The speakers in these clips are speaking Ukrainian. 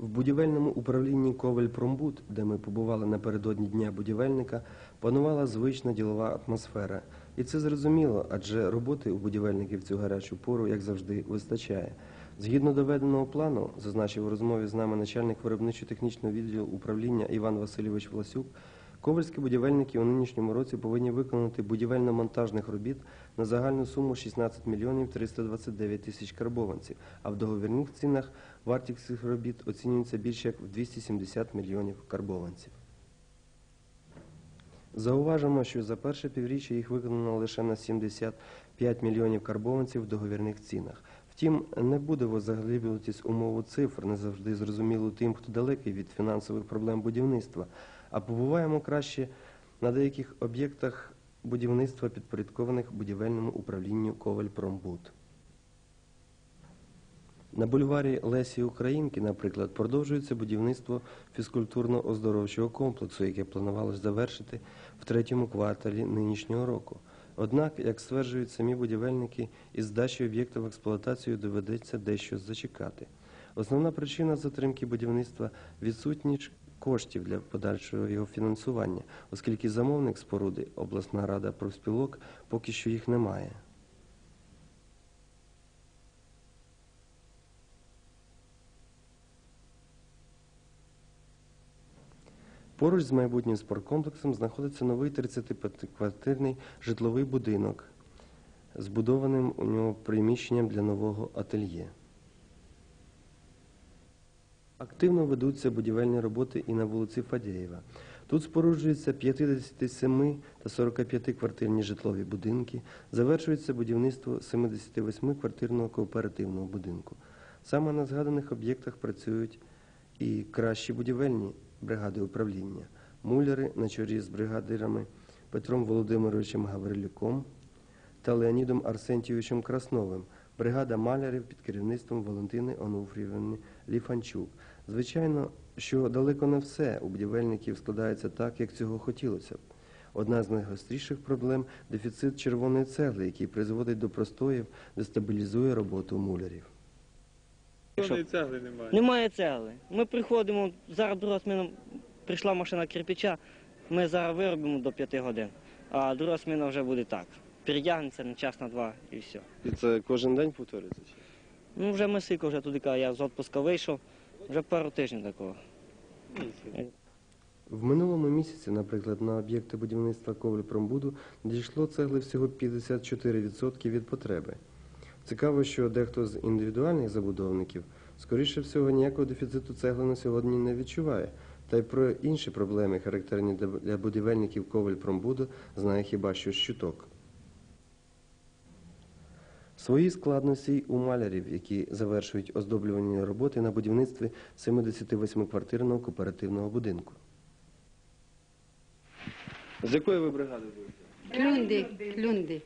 В будівельному управлінні Ковель-Промбуд, де ми побували напередодні Дня будівельника, панувала звична ділова атмосфера. І це зрозуміло, адже роботи у будівельників цю гарячу пору, як завжди, вистачає. Згідно доведеного плану, зазначив у розмові з нами начальник виробничо-технічного відділу управління Іван Васильович Власюк, ковальські будівельники у нинішньому році повинні виконати будівельно-монтажних робіт на загальну суму 16 мільйонів 329 тисяч карбованців, а в договірних цінах вартість цих робіт оцінюється більше як в 270 мільйонів карбованців. Зауважимо, що за перше півріччя їх виконано лише на 75 мільйонів карбованців в договірних цінах. Втім, не будемо заглиблюватись у мову цифр, не завжди зрозуміло тим, хто далекий від фінансових проблем будівництва, а побуваємо краще на деяких об'єктах будівництва, підпорядкованих будівельному управлінню Ковальпромбуд. На бульварі Лесі Українки, наприклад, продовжується будівництво фізкультурно-оздоровчого комплексу, яке планувалось завершити в третьому кварталі нинішнього року. Однак, як стверджують самі будівельники, із здачі об'єкта в експлуатацію доведеться дещо зачекати. Основна причина затримки будівництва відсутність коштів для подальшого його фінансування, оскільки замовник споруди, обласна рада профспілок, поки що їх немає. Поруч з майбутнім спорткомплексом знаходиться новий 35-квартирний житловий будинок, збудованим у нього приміщенням для нового ательє. Активно ведуться будівельні роботи і на вулиці Фадєєва. Тут споруджуються 57 та 45 квартирні житлові будинки, завершується будівництво 78-квартирного кооперативного будинку. Саме на згаданих об'єктах працюють і кращі будівельні бригади управління, муляри на чолі з бригадирами Петром Володимировичем Гаврилюком та Леонідом Арсентійовичем Красновим, бригада малярів під керівництвом Валентини Онуфрівни Ліфанчук. Звичайно, що далеко не все у будівельників складається так, як цього хотілося б. Одна з найгостріших проблем дефіцит червоної цегли, який призводить до простоїв, дестабілізує роботу мулярів. Жодної цегли немає. Немає цегли. Ми приходимо, зараз друга сміна, прийшла машина кирпича, ми зараз виробимо до 5 годин, а друга сміна вже буде так. Перетягнеться на час на два і все. І це кожен день повторюється? Ну вже ми силько вже туди, я з відпуска вийшов, вже пару тижнів такого. В минулому місяці, наприклад, на об'єкти будівництва Ковлі-Промбуду надійшло цегли всього 54% від потреби. Цікаво, що дехто з індивідуальних забудовників, скоріше всього, ніякого дефіциту цегли на сьогодні не відчуває. Та й про інші проблеми, характерні для- для будівельників Ковель-Промбуду, знає хіба що щуток. Свої складності й у малярів, які завершують оздоблювані роботи на будівництві 78-квартирного кооперативного будинку. З якої ви бригади будете? Клюнди, клюнди.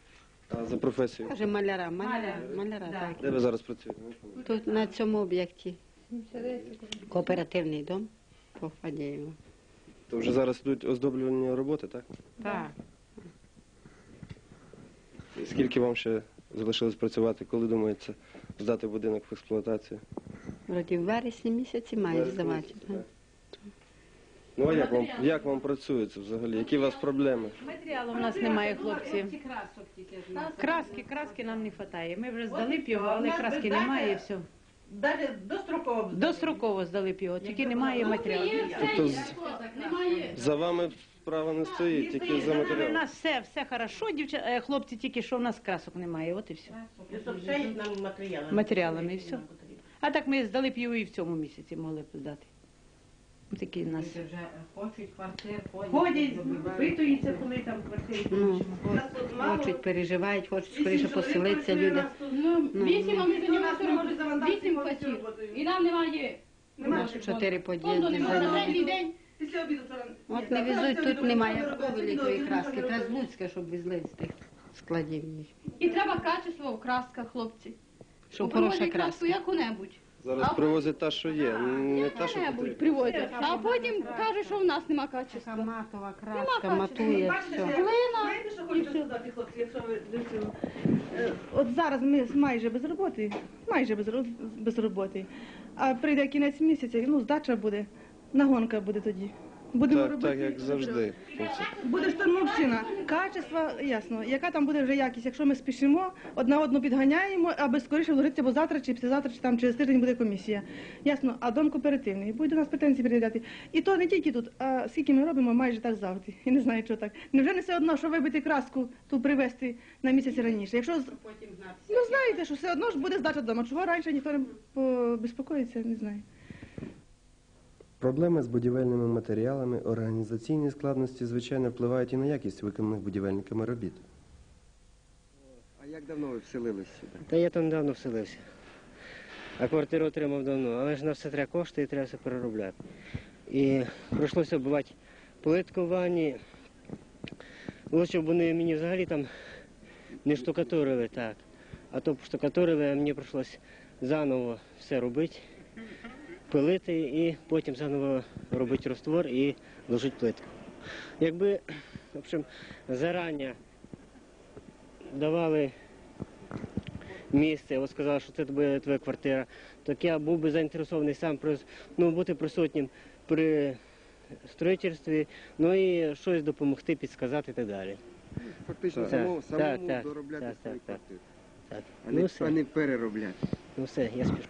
А за професією? Каже маляра, маляра, маляра, так. Де ви зараз працюєте? Тут на цьому об'єкті. Кооперативний дом по Фадєєву. То вже зараз йдуть оздоблювальні роботи, так? Так. І скільки вам ще залишилось працювати, коли думається здати будинок в експлуатацію? Вроді в вересні місяці має здавати. так. Ну а як вам, як вам працюється взагалі? Які у вас проблеми? Матеріалу в нас немає, хлопці. Краски, краски нам не вистачає. Ми вже здали б його, але краски немає і все. Даже достроково. Достроково здали б його, тільки немає матеріалу. Тобто з- за вами справа не стоїть, тільки за У матеріал. нас все, все хорошо, дівча... е, хлопці, тільки що в нас красок немає, от і все. Нам матеріали. Матеріалами і все. А так ми здали б його і в цьому місяці могли б здати. Такі в нас. Вже хочуть квартир, Ходять, випитуються, коли там квартири. Ну, хочуть, переживають, хочуть скоріше поселитися люди. Ну, Ну, вісім, а ми займаємося. Вісім квартир. І нам немає. Чотири Фонду під'їзди. немає на третій день. От не везуть, тут немає такої великої краски. Треба з Луцька, щоб везли з тих складів. їх. І треба качество в красках, хлопці. Щоб Привозять хороша краску краска. яку-небудь. Зараз привозять та, що є, не та, що Яку-небудь потрібно. привозять. А потім кажуть, що в нас нема Така качества. матова краска, матує все. Знаєте, що хочу сказати, хлопці, якщо ви дивитесь? Е, От зараз ми майже без роботи, майже без, ро- без роботи. а прийде кінець місяця, ну, здача буде, нагонка буде тоді. Будемо Так, робити. так, як завжди. Буде штурмовщина. Качество, ясно. Яка там буде вже якість? Якщо ми спішимо, одна одну підганяємо, аби скоріше вложитися, бо завтра чи післязавтра, чи там через тиждень буде комісія. Ясно, а дом кооперативний. Будуть до нас претензії передати. І то не тільки тут, а скільки ми робимо, майже так завжди. Я не знаю, що так. Невже не все одно, що вибити краску ту привезти на місяць раніше? Якщо з- ну знаєте, що все одно ж буде здача вдома. Чого раніше ніхто не побезпокоїться, не знаю. Проблеми з будівельними матеріалами, організаційні складності, звичайно, впливають і на якість виконаних будівельниками робіт. А як давно ви вселились сюди? Та я там недавно вселився. А квартиру отримав давно, але ж на все треба кошти і треба все переробляти. І прийшлося бувати плитку в ванні. Лучше б вони мені взагалі там не штукатурили так. А то б штукатурили, а мені прийшлося заново все робити, пилити і потім заново робити розтвор і ложити плитку. Якби, в общем, зарані давали місце, от сказали, що це буде твоя квартира, так я був би заінтересований сам ну, бути присутнім при строїтельстві, ну і щось допомогти, підсказати і так далі. Фактично Так, самому, самому так, доробляти так, свою квартиру, Так. а Ну не, все, а не переробляти. ну все, я спішу.